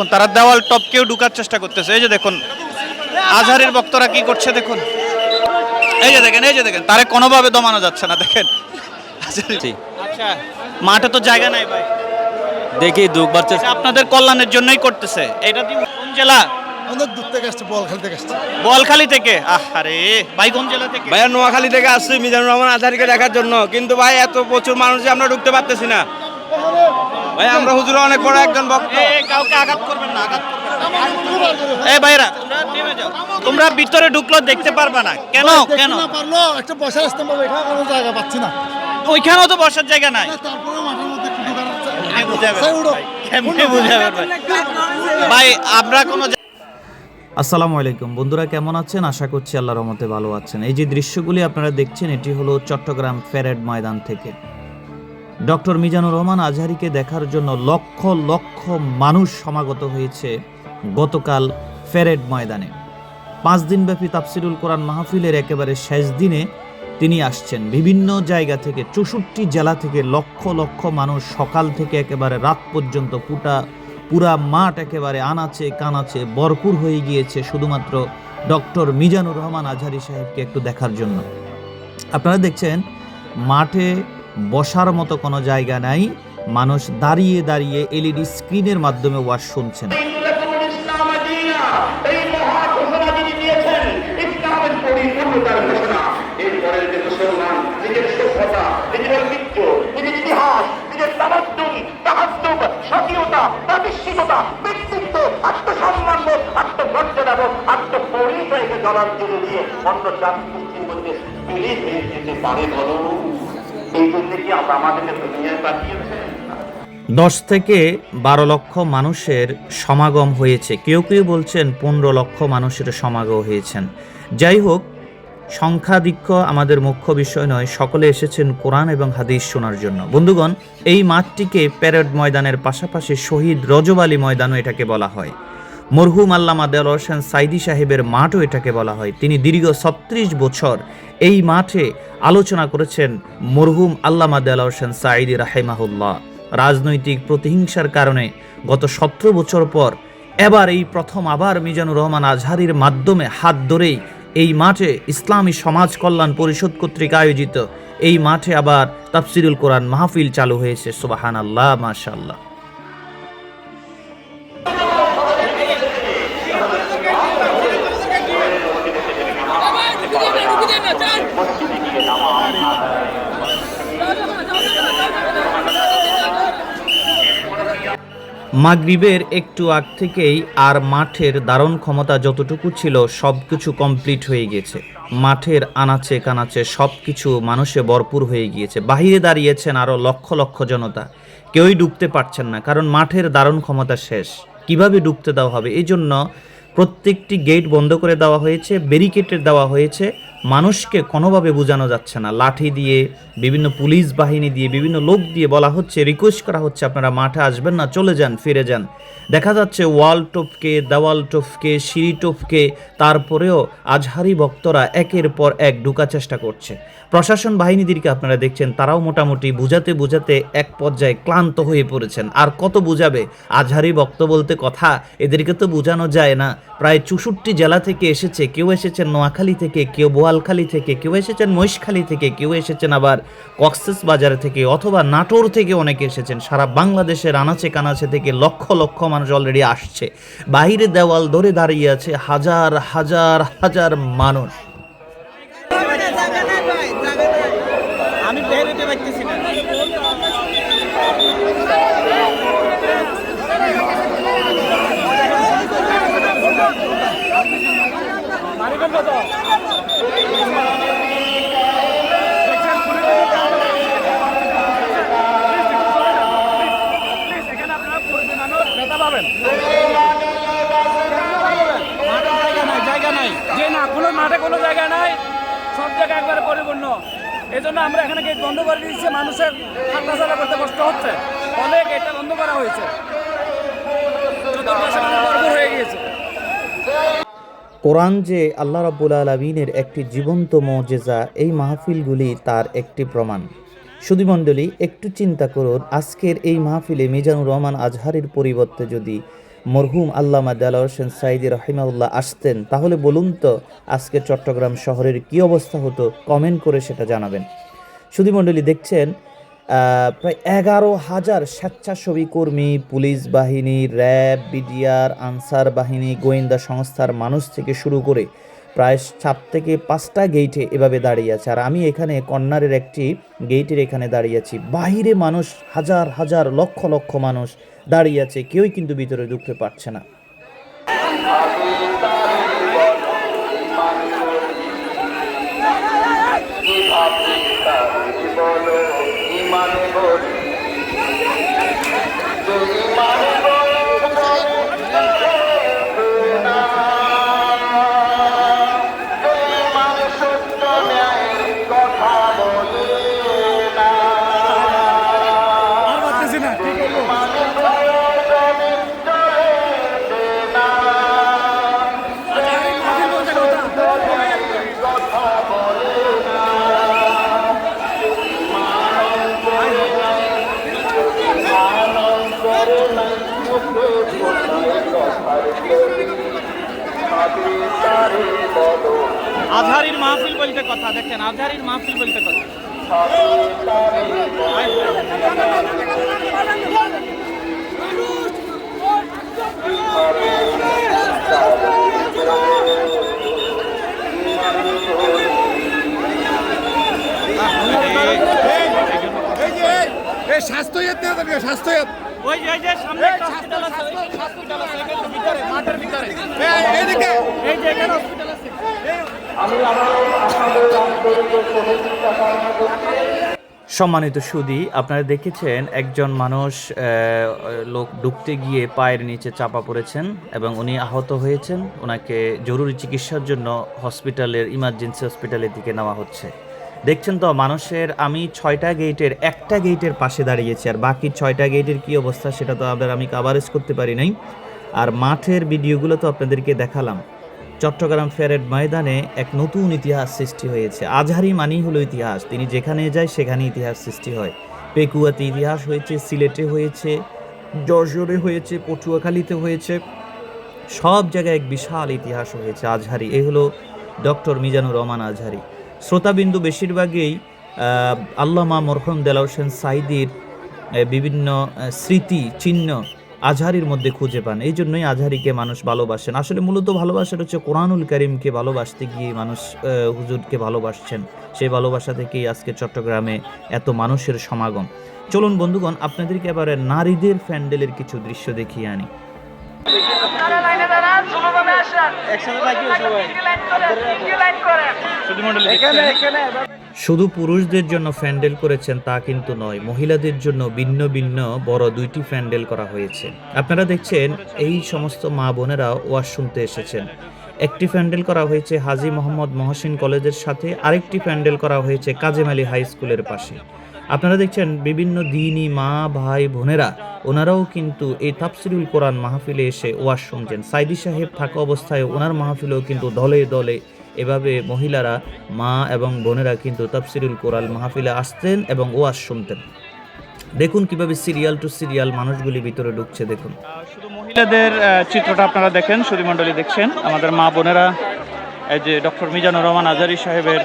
দেখুন তারা দেওয়াল টপকেও ঢুকার চেষ্টা করতেছে। এই যে দেখুন আজহারের বক্তরা কি করছে দেখুন। এই যে দেখেন এই যে দেখেন তারে কোনোভাবে দমানো যাচ্ছে না দেখেন। আচ্ছা মাঠে তো জায়গা নাই ভাই। দেখি দুবার চেষ্টা আপনাদের কল্যাণের জন্যই করতেছে। এটা কোন জেলা? অনেক দূর থেকে আসছে বল খেলতে আসছে। বলখালি থেকে? আরে ভাই কোন জেলা থেকে? ভাইয়া নোয়াখালী থেকে আসছি মিজানুর রহমান আজহারিকে দেখার জন্য। কিন্তু ভাই এত প্রচুর মানুষ আমরা ঢুকতে পারতেছি না। ভাই আমরা হুজুর অনেক বড় একজন ভক্ত। কাউকে আঘাত করবেন না আঘাত করবেন এই ভাইরা তোমরা ভিতরে ঢুকলো দেখতে পারবে না। কেন? কেন? পারল একটা বসার আসতে পারব এখানে কোনো জায়গা পাচ্ছি না। ওইখানেও তো বসার জায়গা নাই। তারপরে মাঠের মধ্যে। ভাই? আমরা কোনো আসসালামু আলাইকুম। বন্ধুরা কেমন আছেন? আশা করছি আল্লাহর রহমতে ভালো আছেন। এই যে দৃশ্যগুলি আপনারা দেখছেন এটি হলো চট্টগ্রাম ফেরেড ময়দান থেকে। ডক্টর মিজানুর রহমান আজহারিকে দেখার জন্য লক্ষ লক্ষ মানুষ সমাগত হয়েছে গতকাল প্যারেড ময়দানে। পাঁচ দিনব্যাপী তাফসিরুল কোরআন মাহফিলের একেবারে শেষ দিনে তিনি আসছেন। বিভিন্ন জায়গা থেকে, চৌষট্টি জেলা থেকে লক্ষ লক্ষ মানুষ সকাল থেকে একেবারে রাত পর্যন্ত পুটা, পুরা মাঠ একেবারে আনাচে কানাচে ভরপুর হয়ে গিয়েছে শুধুমাত্র ডক্টর মিজানুর রহমান আজহারি সাহেবকে একটু দেখার জন্য। আপনারা দেখছেন, মাঠে বসার মতো কোনো জায়গা নাই। মানুষ দাঁড়িয়ে দাঁড়িয়ে এলইডি স্ক্রিনের মাধ্যমে ওয়াজ শুনছেন। বোধ আত্মমর্যাদা বোধ আত্মপরিচয়কে জলাঞ্জলি দিয়ে অন্য গোষ্ঠীর মধ্যে মিলিয়ে হয়ে যেতে পারে বলো। দশ থেকে বারো লক্ষ মানুষের সমাগম হয়েছে। কেউ কেউ বলছেন পনেরো লক্ষ মানুষের সমাগম হয়েছেন। যাই হোক সংখ্যাধিক্য আমাদের মুখ্য বিষয় নয়, সকলে এসেছেন কোরআন এবং হাদিস শোনার জন্য। বন্ধুগণ, এই মাঠটিকে প্যারেড ময়দানের পাশাপাশি শহীদ রজব আলী ময়দানও এটাকে বলা হয়। মরহুম আল্লামা দেল হোসেন সাইদি সাহেবের মাঠও এটাকে বলা হয়। তিনি দীর্ঘ ছত্রিশ বছর এই মাঠে আলোচনা করেছেন মরহুম আল্লামা দেল হোসেন সাইদি রাহেমাহুল্লাহ। রাজনৈতিক প্রতিহিংসার কারণে গত সতেরো বছর পর এবার এই প্রথম আবার মিজানুর রহমান আজহারির মাধ্যমে হাত ধরেই এই মাঠে ইসলামী সমাজ কল্যাণ পরিষদ কর্তৃক আয়োজিত এই মাঠে আবার তাফসিরুল কোরআন মাহফিল চালু হয়েছে। সুবাহান আল্লাহ মাশাল্লাহ মাগরিবের একটু আগ থেকেই আর মাঠের দারুণ ক্ষমতা যতটুকু ছিল সব কিছু কমপ্লিট হয়ে গিয়েছে। মাঠের আনাচে কানাচে সব কিছু মানুষে ভরপুর হয়ে গিয়েছে। বাহিরে দাঁড়িয়েছেন আরও লক্ষ লক্ষ জনতা। কেউই ডুবতে পারছেন না, কারণ মাঠের দারুণ ক্ষমতা শেষ। কীভাবে ডুবতে দেওয়া হবে? এই জন্য প্রত্যেকটি গেট বন্ধ করে দেওয়া হয়েছে ব্যারিকেটের দেওয়া হয়েছে। মানুষকে কোনোভাবে বোঝানো যাচ্ছে না। লাঠি দিয়ে, বিভিন্ন পুলিশ বাহিনী দিয়ে, বিভিন্ন লোক দিয়ে বলা হচ্ছে রিকোয়েস্ট করা হচ্ছে, আপনারা মাঠে আসবেন না, চলে যান, ফিরে যান। দেখা যাচ্ছে ওয়াল টোপকে, দেওয়াল টপকে, সিঁড়ি টপকে, তারপরেও আজহারি ভক্তরা একের পর এক ঢুকার চেষ্টা করছে। প্রশাসন বাহিনীদেরকে আপনারা দেখছেন, তারাও মোটামুটি বুঝাতে বুঝাতে এক পর্যায়ে ক্লান্ত হয়ে পড়েছেন। আর কত বুঝাবে? আজহারি বক্ত বলতে কথা, এদেরকে তো বোঝানো যায় না। প্রায় চৌষট্টি জেলা থেকে এসেছে, কেউ এসেছেন নোয়াখালী থেকে, কেউ বোয়ালখালী থেকে, কেউ এসেছেন মহিষখালী থেকে, কেউ এসেছেন আবার কক্সেস বাজার থেকে অথবা নাটোর থেকে অনেকে এসেছেন। সারা বাংলাদেশের আনাচে কানাচে থেকে লক্ষ লক্ষ মানুষ অলরেডি আসছে। বাহিরে দেওয়াল ধরে দাঁড়িয়ে আছে হাজার হাজার হাজার মানুষ আমি বের হতে পারতেছি না জায়গা নাই যে না কোনো মাঠে কোনো জায়গা নাই। সব জায়গা একবারে পরিপূর্ণ। এই জন্য আমরা এখানে গেট বন্ধ করে দিচ্ছি মানুষের হাঁটাচলা করতে কষ্ট হচ্ছে। ফলে গেটটা বন্ধ করা হয়েছে চতুর্পাশে মানুষ ভরপুর হয়ে গিয়েছে কোরআন যে আল্লাহ রাব্বুল আলমিনের একটি জীবন্ত মজেজা, এই মাহফিলগুলি তার একটি প্রমাণ। সুধীমণ্ডলী একটু চিন্তা করুন, আজকের এই মাহফিলে মিজানুর রহমান আজহারের পরিবর্তে যদি মরহুম আল্লামা দেলাওয়ার হোসেন সাইদি রহিমাউল্লাহ আসতেন, তাহলে বলুন তো আজকে চট্টগ্রাম শহরের কি অবস্থা হতো? কমেন্ট করে সেটা জানাবেন। সুধীমণ্ডলী দেখছেন প্রায় এগারো হাজার স্বেচ্ছাসেবী কর্মী, পুলিশ বাহিনী, র্যাব, বিডিআর, আনসার বাহিনী, গোয়েন্দা সংস্থার মানুষ থেকে শুরু করে প্রায় সাত থেকে পাঁচটা গেইটে এভাবে দাঁড়িয়ে আছে। আর আমি এখানে কর্নারের একটি গেইটের এখানে দাঁড়িয়ে আছি। বাহিরে মানুষ, হাজার হাজার, লক্ষ লক্ষ মানুষ দাঁড়িয়ে আছে। কেউই কিন্তু ভিতরে ঢুকতে পারছে না। আজহারির মাহফিল বলতে কথা দেখেন আজহারির মাহফিল বলতে কথা। স্বাস্থ্য স্বাস্থ্য ভিতরে সম্মানিত সুদি, আপনারা দেখেছেন একজন মানুষ লোক ডুবতে গিয়ে পায়ের নিচে চাপা পড়েছেন এবং উনি আহত হয়েছেন। ওনাকে জরুরি চিকিৎসার জন্য হসপিটালের ইমার্জেন্সি হসপিটালের দিকে নেওয়া হচ্ছে। দেখছেন তো, মানুষের, আমি ছয়টা গেটের একটা গেটের পাশে দাঁড়িয়েছি, আর বাকি ছয়টা গেটের কি অবস্থা সেটা তো আবার আমি কাভারেজ করতে পারি নাই। আর মাঠের ভিডিওগুলো তো আপনাদেরকে দেখালাম। চট্টগ্রাম ফেরেড ময়দানে এক নতুন ইতিহাস সৃষ্টি হয়েছে। আজহারি মানেই হলো ইতিহাস। তিনি যেখানে যায় সেখানে ইতিহাস সৃষ্টি হয়। পেকুয়াতে ইতিহাস হয়েছে, সিলেটে হয়েছে, যশোরে হয়েছে, পটুয়াখালীতে হয়েছে। সব জায়গায় এক বিশাল ইতিহাস হয়েছে আজহারি। এ হলো ডক্টর মিজানুর রহমান আজহারি। শ্রোতাবিন্দু বেশিরভাগই আল্লামা মরহম দেলাউর হোসেন সাইদির বিভিন্ন স্মৃতি, চিহ্ন আজহারির মধ্যে খুঁজে পান। এই জন্যই আজহারিকে মানুষ ভালোবাসেন। আসলে মূলত ভালোবাসাটা হচ্ছে কোরআনুল করিমকে ভালোবাসতে গিয়ে মানুষ হুজুরকে ভালোবাসছেন। সেই ভালোবাসা থেকেই আজকে চট্টগ্রামে এত মানুষের সমাগম। চলুন বন্ধুগণ আপনাদেরকে এবারে নারীদের প্যান্ডেলের কিছু দৃশ্য দেখিয়ে আনি। শুধু পুরুষদের জন্য প্যান্ডেল করেছেন তা কিন্তু নয়, মহিলাদের জন্য ভিন্ন ভিন্ন বড় দুইটি প্যান্ডেল করা হয়েছে। আপনারা দেখছেন, এই সমস্ত মা বোনেরা ওয়াজ শুনতে এসেছেন। একটি প্যান্ডেল করা হয়েছে হাজি মোহাম্মদ মহসিন কলেজের সাথে, আরেকটি প্যান্ডেল করা হয়েছে কাজেম আলী হাই স্কুলের পাশে। আপনারা দেখছেন, বিভিন্ন দিনই মা, ভাই, বোনেরা, ওনারাও কিন্তু এই তাফসিরুল কোরআন মাহফিলে এসে ওয়াজ শুনছেন সাইদি সাহেব থাকা অবস্থায় ওনার মাহফিলেও কিন্তু দলে দলে এভাবে মহিলারা মা এবং বোনেরা কিন্তু তাফসিরুল কোরআন মাহফিলে আসতেন এবং ওয়াজ শুনতেন। দেখুন কীভাবে সিরিয়াল টু সিরিয়াল মানুষগুলি ভিতরে ঢুকছে দেখুন। শুধু মহিলাদের চিত্রটা আপনারা দেখেন সুধীমণ্ডলী দেখছেন। আমাদের মা বোনেরা এই যে ডক্টর মিজানুর রহমান আজারি সাহেবের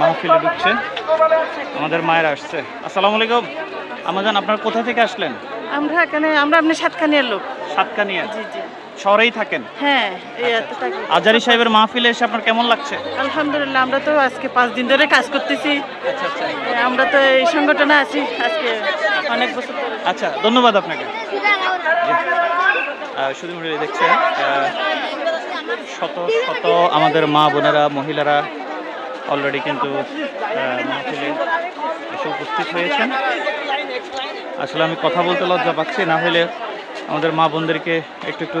মাহফিলে ঢুকছে। আমাদের মায়েরা আসছে। আসসালামু আলাইকুম। আমাজান আপনার কোথা থেকে আসলেন? আমরা এখানে আমরা আপনি সাতখানিয়ার লোক। সাতকানিয়া। জি জি। শহরেই থাকেন? হ্যাঁ থাকি। আজারি সাহেবের মাহফিলে এসে আপনার কেমন লাগছে? আলহামদুলিল্লাহ আমরা তো আজকে পাঁচ দিন ধরে কাজ করতেছি। আচ্ছা আচ্ছা। আমরা তো এই সংগঠনে আছি আজকে অনেক বছর আচ্ছা ধন্যবাদ আপনাকে। শুধু আহ, শত শত আমাদের মা বোনেরা মহিলারা অলরেডি কিন্তু মাহফিলে এসে উপস্থিত হয়েছেন। আসলে আমি কথা বলতে লজ্জা পাচ্ছি না হলে আমাদের মা বোনদেরকে একটু একটু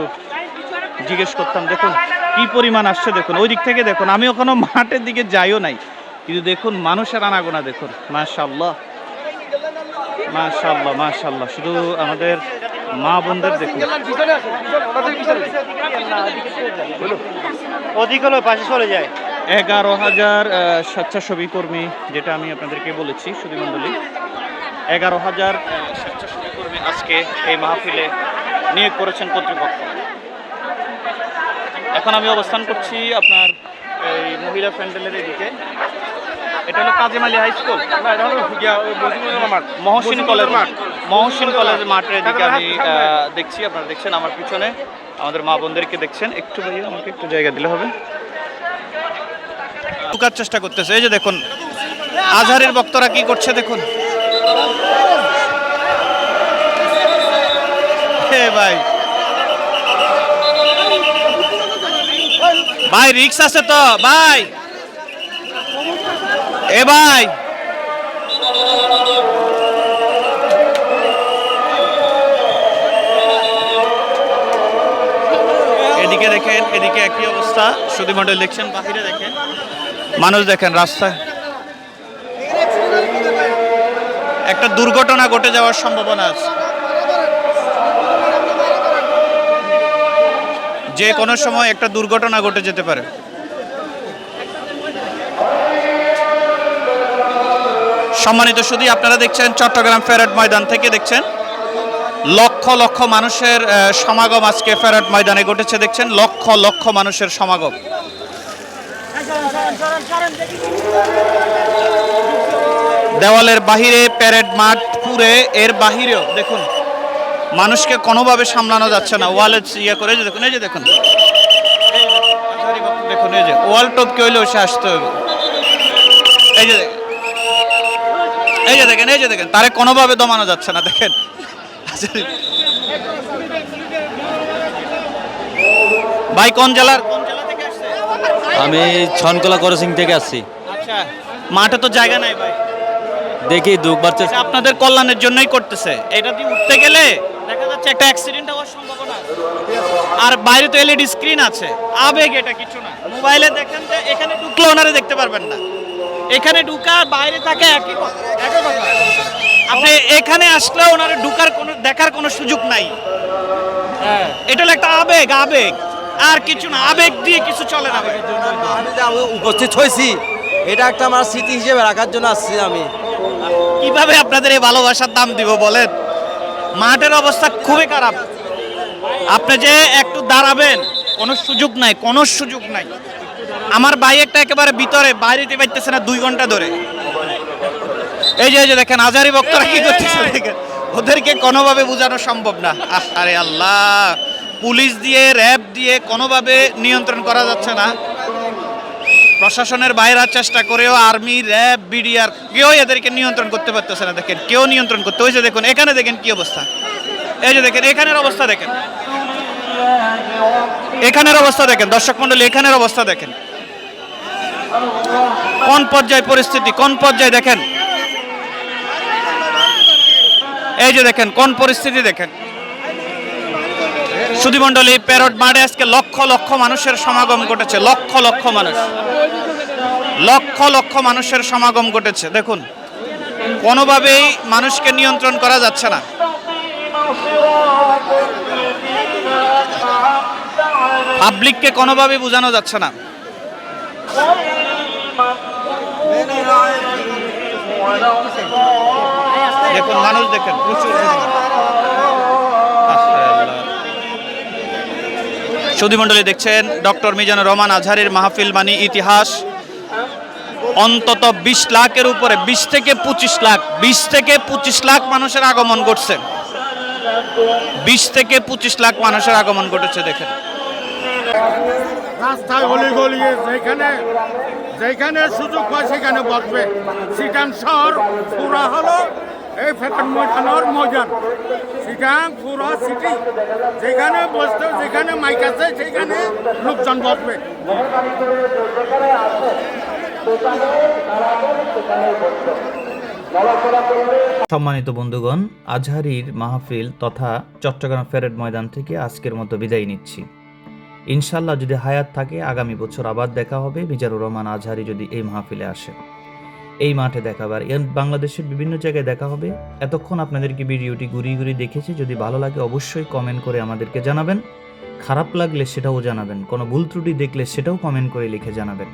জিজ্ঞেস করতাম দেখুন কি পরিমাণ আসছে দেখুন ওই দিক থেকে দেখুন আমি ওখানে মাঠের দিকে যাইও নাই। কিন্তু দেখুন মানুষের আনাগোনা দেখুন মাশাল্লাহ মাশাল্লাহ মাশাল্লাহ শুধু আমাদের মা বোনদের দেখুন। হলো পাশে চলে যায়। এগারো হাজার স্বেচ্ছাসেবী কর্মী যেটা আমি আপনাদেরকে বলেছি সুধীমণ্ডলী। এগারো হাজার কর্মী আজকে এই মাহফিলে নিয়োগ করেছেন কর্তৃপক্ষ। এখন আমি অবস্থান করছি আপনার এই মহিলা প্যান্ডেলের এদিকে। এটা হলো Kazim Ali high school. Mohsin college. মাঠ মহসিন কলেজ মাঠের এদিকে আমি দেখছি, আপনারা দেখছেন আমার পিছনে। আমাদের মা বোনদেরকে দেখছেন। একটু ভাইয়া আমাকে একটু জায়গা দিলে হবে। চেষ্টা করতেছে। এই যে দেখুন, আজহারের বক্তরা কি করছে দেখুন। ভাই। ভাই, রিক্স আছে তো, ভাই। এ ভাই। এদিকে দেখেন, এদিকে একই অবস্থা। সুধী মন্ডল দেখছেন বাহিরে দেখেন। মানুষ দেখেন রাস্তায়। একটা দুর্ঘটনা ঘটে যাওয়ার সম্ভাবনা আছে। যে কোনো সময় একটা দুর্ঘটনা ঘটে যেতে পারে। সম্মানিত শুধু আপনারা দেখছেন চট্টগ্রাম ফেরাট ময়দান থেকে, দেখছেন? লক্ষ লক্ষ মানুষের সমাগম আজকে ফেরাট ময়দানে ঘটেছে, দেখছেন? লক্ষ লক্ষ মানুষের সমাগম। দেওয়ালের বাহিরে, প্যারেড মাঠ পুরে এর বাহিরেও, দেখুন মানুষকে কোনোভাবে সামলানো যাচ্ছে না। ওয়ালে ইয়ে করে যে দেখুন এই যে দেখুন। দেখুন, এই যে ওয়াল টপকে হইলেও সে আসতে হবে। এই যে দেখেন এই যে দেখেন এই যে দেখেন তারে কোনোভাবে দমানো যাচ্ছে না দেখেন। ভাই কোন জেলার? আমি ছনকলা করসিং থেকে আসছি। আচ্ছা মাঠে তো জায়গা নাই ভাই। দেখি দুবার চেষ্টা আপনাদের কল্যাণের জন্যই করতেছে। এটা দিয়ে উঠতে গেলে? যাচ্ছে একটা অ্যাক্সিডেন্ট হওয়ার সম্ভাবনা। আর বাইরে তো এলইডি স্ক্রিন আছে। আবেগ এটা কিছু না। মোবাইলে দেখেন যে এখানে ঢুকলে ওনারে দেখতে পারবেন না। এখানে ঢুকা বাইরে থাকে একই কথা, একই কথা। আপনি এখানে আসলে ওনারে ঢুকার কোনো দেখার কোনো সুযোগ নাই। এটা হলো একটা আবেগ আবেগ। আর কিছু না। আবেগ দিয়ে কিছু চলে না। আমি যে আমি উপস্থিত হয়েছি এটা একটা আমার স্মৃতি হিসেবে রাখার জন্য আসছি আমি। কীভাবে আপনাদের এই ভালোবাসার দাম দিব বলেন? মাঠের অবস্থা খুবই খারাপ। আপনি যে একটু দাঁড়াবেন, কোনো সুযোগ নাই, কোনো সুযোগ নাই। আমার ভাই একটা একেবারে ভিতরে, বাইরে পাইতেছে না দুই ঘণ্টা ধরে। এই যে এই যে দেখেন, আজারি বক্তরা কি করতেছে দেখেন। ওদেরকে কোনোভাবে বোঝানো সম্ভব না। আরে আল্লাহ, পুলিশ দিয়ে, র্যাব দিয়ে কোনোভাবে নিয়ন্ত্রণ করা যাচ্ছে না। প্রশাসনের বাইরে চেষ্টা করেও আর্মি, র্যাব, বিডিআর কেউ এদেরকে নিয়ন্ত্রণ করতে পারতেছে না। দেখেন, কেউ নিয়ন্ত্রণ করতে হয়েছে দেখুন, এখানে দেখেন কি অবস্থা। এই যে দেখেন, এখানের অবস্থা দেখেন। এখানের অবস্থা দেখেন, দর্শক মন্ডলী, এখানের অবস্থা দেখেন। কোন পর্যায়ে পরিস্থিতি, কোন পর্যায়ে দেখেন? এই যে দেখেন, কোন পরিস্থিতি দেখেন? সুধীমণ্ডলী প্যারট মাঠে আজকে লক্ষ লক্ষ মানুষের সমাগম ঘটেছে, লক্ষ লক্ষ মানুষ। লক্ষ লক্ষ মানুষের সমাগম ঘটেছে। দেখুন, কোনোভাবেই মানুষকে নিয়ন্ত্রণ করা যাচ্ছে না। পাবলিককে কোনোভাবেই বোঝানো যাচ্ছে না। দেখুন, মানুষ দেখেন, প্রচুর সুধীমণ্ডলী দেখছেন ডক্টর মিজানুর রহমান আজহারের মাহফিল মানি ইতিহাস। অন্তত বিশ লাখের উপরে, বিশ থেকে পঁচিশ লাখ, বিশ থেকে পঁচিশ লাখ মানুষের আগমন ঘটছে। বিশ থেকে পঁচিশ লাখ মানুষের আগমন ঘটেছে, দেখেন। রাস্তায় গলি গলিয়ে যেখানে যেখানে সুযোগ হয় সেখানে বসবে। সিটাং শহর পুরা হলো এই ফেরান ময়দানোর ময়দান সিটাং পুরা সিটি, যেখানে বসতে, যেখানে মাইক আছে, সেখানে লোকজন বসবে। সম্মানিত বন্ধুগণ, আজহারির মাহফিল তথা চট্টগ্রাম ফেরেড ময়দান থেকে আজকের মতো বিদায় নিচ্ছি। ইনশাল্লাহ যদি হায়াত থাকে, আগামী বছর আবার দেখা হবে। মিজানুর রহমান আজহারি যদি এই মাহফিলে আসে এই মাঠে দেখাবার বাংলাদেশের বিভিন্ন জায়গায় দেখা হবে। এতক্ষণ আপনাদেরকে ভিডিওটি ঘুরিয়ে ঘুরিয়ে দেখেছি। যদি ভালো লাগে অবশ্যই কমেন্ট করে আমাদেরকে জানাবেন। খারাপ লাগলে সেটাও জানাবেন। কোনো ভুল ত্রুটি দেখলে সেটাও কমেন্ট করে লিখে জানাবেন।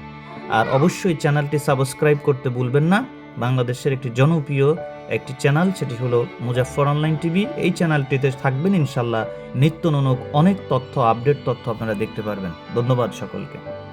আর অবশ্যই চ্যানেলটি সাবস্ক্রাইব করতে ভুলবেন না। বাংলাদেশের একটি জনপ্রিয় একটি চ্যানেল, সেটি হলো মুজাফফর অনলাইন টিভি। এই চ্যানেলটিতে থাকবেন ইনশাল্লাহ নিত্য নতুন অনেক তথ্য আপডেট তথ্য আপনারা দেখতে পারবেন। ধন্যবাদ সকলকে।